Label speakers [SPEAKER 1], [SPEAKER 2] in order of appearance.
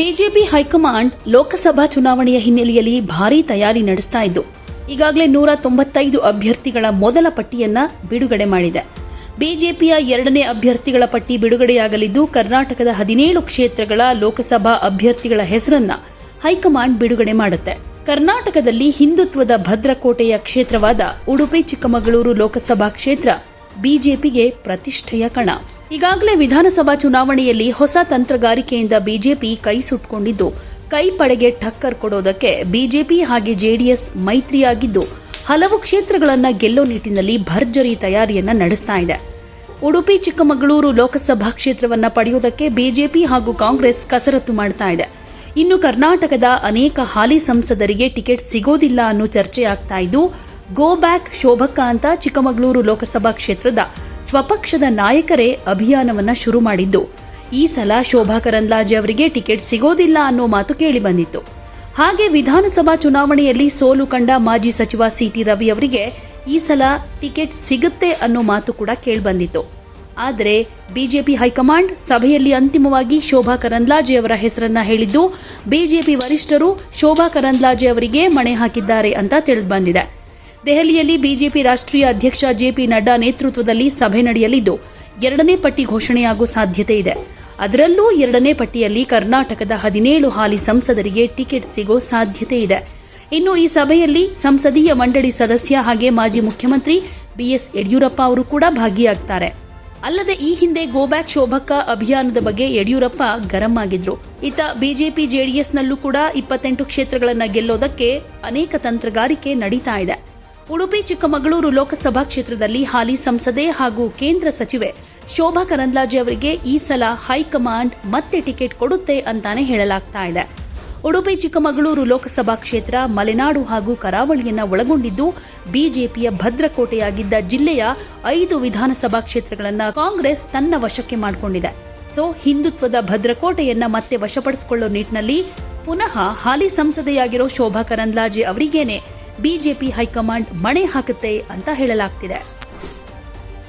[SPEAKER 1] BJP high command Lok Sabha ಚುನಾವಣೆಯ ಹಿನ್ನೆಲೆಯಲ್ಲಿ ಭಾರೀ ತಯಾರಿ ನಡೆಸ್ತಾ ಇದ್ದು, ಈಗಾಗಲೇ ನೂರ ತೊಂಬತ್ತೈದು ಅಭ್ಯರ್ಥಿಗಳ ಮೊದಲ ಪಟ್ಟಿಯನ್ನ ಬಿಡುಗಡೆ ಮಾಡಿದೆ. ಬಿಜೆಪಿಯ ಎರಡನೇ ಅಭ್ಯರ್ಥಿಗಳ ಪಟ್ಟಿ ಬಿಡುಗಡೆಯಾಗಲಿದ್ದು, ಕರ್ನಾಟಕದ ಹದಿನೇಳು ಕ್ಷೇತ್ರಗಳ ಲೋಕಸಭಾ ಅಭ್ಯರ್ಥಿಗಳ ಹೆಸರನ್ನ ಹೈಕಮಾಂಡ್ ಬಿಡುಗಡೆ ಮಾಡುತ್ತೆ. ಕರ್ನಾಟಕದಲ್ಲಿ ಹಿಂದುತ್ವದ ಭದ್ರಕೋಟೆಯ ಕ್ಷೇತ್ರವಾದ ಉಡುಪಿ ಚಿಕ್ಕಮಗಳೂರು ಲೋಕಸಭಾ ಕ್ಷೇತ್ರ ಬಿಜೆಪಿಗೆ ಪ್ರತಿಷ್ಠೆಯ ಕಣ. ಈಗಾಗಲೇ ವಿಧಾನಸಭಾ ಚುನಾವಣೆಯಲ್ಲಿ ಹೊಸ ತಂತ್ರಗಾರಿಕೆಯಿಂದ ಬಿಜೆಪಿ ಕೈ ಸುಟ್ಕೊಂಡಿದ್ದು, ಕೈ ಪಡೆಗೆ ಠಕ್ಕರ್ ಕೊಡೋದಕ್ಕೆ ಬಿಜೆಪಿ ಹಾಗೆ ಜೆಡಿಎಸ್ ಮೈತ್ರಿಯಾಗಿದ್ದು, ಹಲವು ಕ್ಷೇತ್ರಗಳನ್ನ ಗೆಲ್ಲೋ ನಿಟ್ಟಿನಲ್ಲಿ ಭರ್ಜರಿ ತಯಾರಿಯನ್ನ ನಡೆಸ್ತಾ ಇದೆ. ಉಡುಪಿ, ಚಿಕ್ಕಮಗಳೂರು ಲೋಕಸಭಾ ಕ್ಷೇತ್ರವನ್ನ ಪಡೆಯುವುದಕ್ಕೆ ಬಿಜೆಪಿ ಹಾಗೂ ಕಾಂಗ್ರೆಸ್ ಕಸರತ್ತು ಮಾಡ್ತಾ ಇದೆ. ಇನ್ನು ಕರ್ನಾಟಕದ ಅನೇಕ ಹಾಲಿ ಸಂಸದರಿಗೆ ಟಿಕೆಟ್ ಸಿಗೋದಿಲ್ಲ ಅನ್ನೋ ಚರ್ಚೆ ಆಗ್ತಾ ಇದ್ದು ಗೋ ಬ್ಯಾಕ್ ಶೋಭಕ್ಕ ಅಂತ ಚಿಕ್ಕಮಗಳೂರು ಲೋಕಸಭಾ ಕ್ಷೇತ್ರದ ಸ್ವಪಕ್ಷದ ನಾಯಕರೇ ಅಭಿಯಾನವನ್ನ ಶುರು ಮಾಡಿದ್ದು. ಈ ಸಲ ಶೋಭಾ ಕರಂದ್ಲಾಜೆ ಅವರಿಗೆ ಟಿಕೆಟ್ ಸಿಗೋದಿಲ್ಲ ಅನ್ನೋ ಮಾತು ಕೇಳಿಬಂದಿತ್ತು ಹಾಗೆ ವಿಧಾನಸಭಾ ಚುನಾವಣೆಯಲ್ಲಿ ಸೋಲು ಕಂಡ ಮಾಜಿ ಸಚಿವ ಸಿಟಿ ರವಿ ಅವರಿಗೆ ಈ ಸಲ ಟಿಕೆಟ್ ಸಿಗುತ್ತೆ ಅನ್ನೋ ಮಾತು ಕೂಡ ಕೇಳಿಬಂದಿತ್ತು ಆದರೆ ಬಿಜೆಪಿ ಹೈಕಮಾಂಡ್ ಸಭೆಯಲ್ಲಿ ಅಂತಿಮವಾಗಿ ಶೋಭಾ ಕರಂದ್ಲಾಜೆ ಅವರ ಹೆಸರನ್ನ ಹೇಳಿದ್ದು, ಬಿಜೆಪಿ ವರಿಷ್ಠರು ಶೋಭಾ ಕರಂದ್ಲಾಜೆ ಅವರಿಗೆ ಮಣೆ ಹಾಕಿದ್ದಾರೆ ಅಂತ ತಿಳಿದುಬಂದಿದೆ ದೆಹಲಿಯಲ್ಲಿ ಬಿಜೆಪಿ ರಾಷ್ಟ್ರೀಯ ಅಧ್ಯಕ್ಷ ಜೆಪಿ ನಡ್ಡಾ ನೇತೃತ್ವದಲ್ಲಿ ಸಭೆ ನಡೆಯಲಿದ್ದು, ಎರಡನೇ ಪಟ್ಟಿ ಘೋಷಣೆಯಾಗುವ ಸಾಧ್ಯತೆ ಇದೆ. ಅದರಲ್ಲೂ ಎರಡನೇ ಪಟ್ಟಿಯಲ್ಲಿ ಕರ್ನಾಟಕದ ಹದಿನೇಳು ಹಾಲಿ ಸಂಸದರಿಗೆ ಟಿಕೆಟ್ ಸಿಗೋ ಸಾಧ್ಯತೆ ಇದೆ. ಇನ್ನು ಈ ಸಭೆಯಲ್ಲಿ ಸಂಸದೀಯ ಮಂಡಳಿ ಸದಸ್ಯ ಹಾಗೆ ಮಾಜಿ ಮುಖ್ಯಮಂತ್ರಿ ಬಿಎಸ್ ಯಡಿಯೂರಪ್ಪ ಅವರು ಕೂಡ ಭಾಗಿಯಾಗ್ತಾರೆ. ಅಲ್ಲದೆ ಈ ಹಿಂದೆ ಗೋಬ್ಯಾಕ್ ಶೋಭಕ್ಕ ಅಭಿಯಾನದ ಬಗ್ಗೆ ಯಡಿಯೂರಪ್ಪ ಗರಂ ಆಗಿದ್ರು. ಇತ್ತ ಬಿಜೆಪಿ ಜೆಡಿಎಸ್ನಲ್ಲೂ ಕೂಡ ಇಪ್ಪತ್ತೆಂಟು ಕ್ಷೇತ್ರಗಳನ್ನು ಗೆಲ್ಲೋದಕ್ಕೆ ಅನೇಕ ತಂತ್ರಗಾರಿಕೆ ನಡೀತಾ ಇದೆ. ಉಡುಪಿ ಚಿಕ್ಕಮಗಳೂರು ಲೋಕಸಭಾ ಕ್ಷೇತ್ರದಲ್ಲಿ ಹಾಲಿ ಸಂಸದೆ ಹಾಗೂ ಕೇಂದ್ರ ಸಚಿವೆ ಶೋಭಾ ಕರಂದ್ಲಾಜೆ ಅವರಿಗೆ ಈ ಸಲ ಹೈಕಮಾಂಡ್ ಮತ್ತೆ ಟಿಕೆಟ್ ಕೊಡುತ್ತೆ ಅಂತಾನೆ ಹೇಳಲಾಗ್ತಾ ಇದೆ. ಉಡುಪಿ ಚಿಕ್ಕಮಗಳೂರು ಲೋಕಸಭಾ ಕ್ಷೇತ್ರ ಮಲೆನಾಡು ಹಾಗೂ ಕರಾವಳಿಯನ್ನು ಒಳಗೊಂಡಿದ್ದು ಬಿಜೆಪಿಯ ಭದ್ರಕೋಟೆಯಾಗಿದ್ದ ಜಿಲ್ಲೆಯ ಐದು ವಿಧಾನಸಭಾ ಕ್ಷೇತ್ರಗಳನ್ನು ಕಾಂಗ್ರೆಸ್ ತನ್ನ ವಶಕ್ಕೆ ಮಾಡಿಕೊಂಡಿದೆ. ಸೊ, ಹಿಂದುತ್ವದ ಭದ್ರಕೋಟೆಯನ್ನ ಮತ್ತೆ ವಶಪಡಿಸಿಕೊಳ್ಳೋ ನಿಟ್ಟಿನಲ್ಲಿ ಪುನಃ ಹಾಲಿ ಸಂಸದೆಯಾಗಿರೋ ಶೋಭಾ ಕರಂದ್ಲಾಜೆ ಅವರಿಗೇನೆ ಬಿಜೆಪಿ ಹೈಕಮಾಂಡ್ ಮಣೆ ಹಾಕುತ್ತೆ ಅಂತ ಹೇಳಲಾಗ್ತಿದೆ.